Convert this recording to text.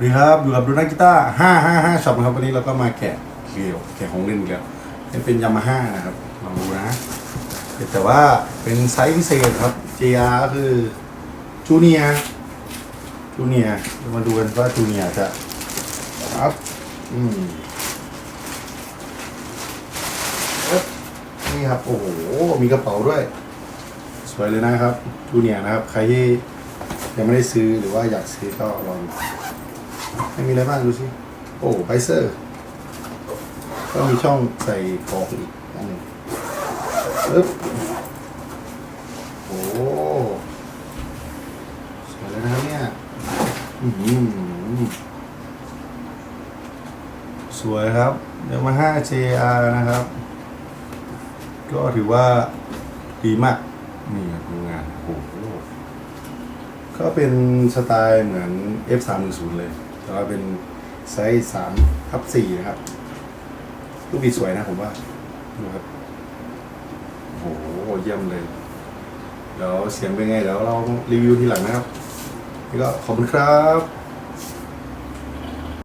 ดีครับอยู่กับดูนักกีตาร์ห้าห้าห้าช็อปนะครับวันนี้เราก็มาแกะเกี่ยวแกะของเล่นอีกแล้วนี่เป็นยามาฮ่านะครับลองดูนะแต่ว่าเป็นไซส์พิเศษครับ JR ก็คือจูเนียจูเนียมาดูกันว่าจูเนียจะครับอืมนี่ครับโอ้โหมีกระเป๋าด้วย สวยเลยนะครับจูเนียนะครับ ใครที่ยังไม่ได้ซื้อหรือว่าอยากซื้อก็ลอง ไม่มีอะไรบ้างดูสิโอ้ไบเซอร์ ก็มีช่องใส่ของอีกอันหนึ่งปึ๊บโอ้สวยเลยนะครับเนี่ยอื้อหือสวยครับเดี๋ยวมา 5JR นะครับ ก็ถือว่าดีมาก นี่ครับดูงานโอ้โหก็เป็นสไตล์เหมือน F310 เลย แต่ว่าเป็นไซส์สามทับ4นะครับ รูปีสวยนะผมว่าดูครับโอ้โหเยี่ยมเลย แล้วเสียงเป็นไงเดี๋ยวเรารีวิวทีหลังนะครับ นี่ก็ขอบคุณครับ